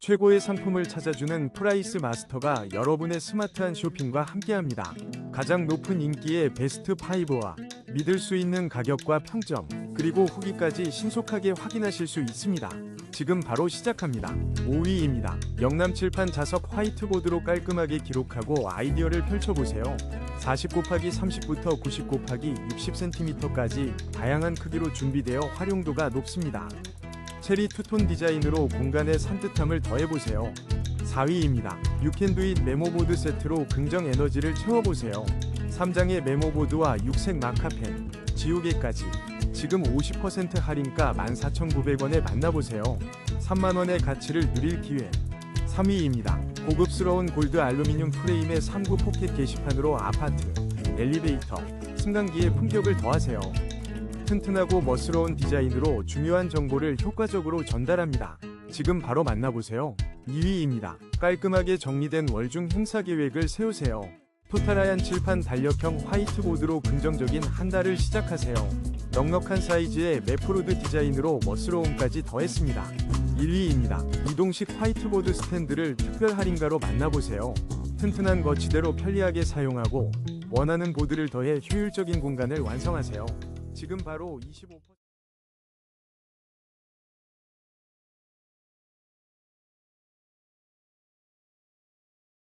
최고의 상품을 찾아주는 프라이스 마스터가 여러분의 스마트한 쇼핑과 함께합니다. 가장 높은 인기의 베스트 5와 믿을 수 있는 가격과 평점, 그리고 후기까지 신속하게 확인하실 수 있습니다. 지금 바로 시작합니다. 5위입니다. 영남 칠판 자석 화이트보드로 깔끔하게 기록하고 아이디어를 펼쳐보세요. 40 곱하기 30부터 90 곱하기 60cm까지 다양한 크기로 준비되어 활용도가 높습니다. 체리 투톤 디자인으로 공간에 산뜻함을 더해보세요. 4위입니다. 유캔두잇 메모보드 세트로 긍정 에너지를 채워보세요. 3장의 메모보드와 육색 마카펜, 지우개까지 지금 50% 할인가 14,900원에 만나보세요. 3만원의 가치를 누릴 기회. 3위입니다. 고급스러운 골드 알루미늄 프레임의 3구 포켓 게시판으로 아파트, 엘리베이터, 승강기의 품격을 더하세요. 튼튼하고 멋스러운 디자인으로 중요한 정보를 효과적으로 전달합니다. 지금 바로 만나보세요. 2위입니다. 깔끔하게 정리된 월중 행사 계획을 세우세요. 토탈하얀 칠판 달력형 화이트보드로 긍정적인 한 달을 시작하세요. 넉넉한 사이즈의 매프로드 디자인으로 멋스러움까지 더했습니다. 1위입니다. 이동식 화이트보드 스탠드를 특별 할인가로 만나보세요. 튼튼한 거치대로 편리하게 사용하고 원하는 보드를 더해 효율적인 공간을 완성하세요. 지금 바로 25%